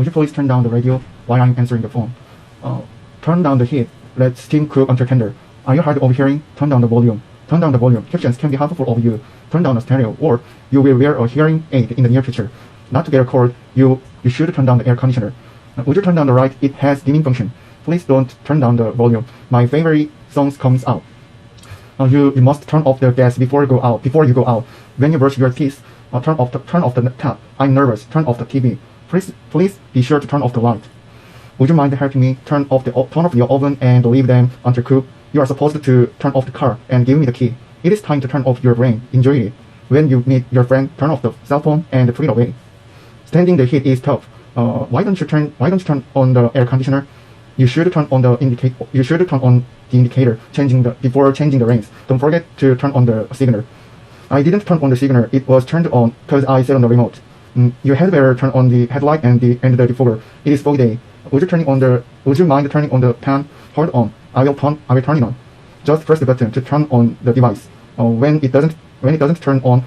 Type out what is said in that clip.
Would you please turn down the radio while I'm answering the phone? Uh, turn down the heat. Let steam cook until tender. Are you hard of hearing? Turn down the volume. Turn down the volume. Captions can be harmful of you. Turn down the stereo, or you will wear a hearing aid in the near future. Not to get a cold, you you should turn down the air conditioner. Uh, would you turn down the right? It has dimming function. Please don't turn down the volume. My favorite songs comes out. Uh, you, you must turn off the gas before you go out. Before you go out, when you brush your teeth, uh, turn off the turn off the tap. I'm nervous. Turn off the TV. Please please be sure to turn off the light. Would you mind helping me turn off the turn off your oven and leave them until cook? You are supposed to turn off the car and give me the key. It is time to turn off your brain. Enjoy it. When you meet your friend, turn off the cell phone and put it away. Standing the heat is tough. Uh, why don't you turn Why don't you turn on the air conditioner? You should turn on the indicate. You should turn on the indicator changing the before changing the rings. Don't forget to turn on the signal. I didn't turn on the signal. It was turned on because I set on the remote. Mm, you had better turn on the headlight and the and the defogger. It is foggy day. Would you turning on the Would you mind turning on the pan? Hold on. I will turn I will turn it on. Just press the button to turn on the device. Uh, when it doesn't when it doesn't turn on.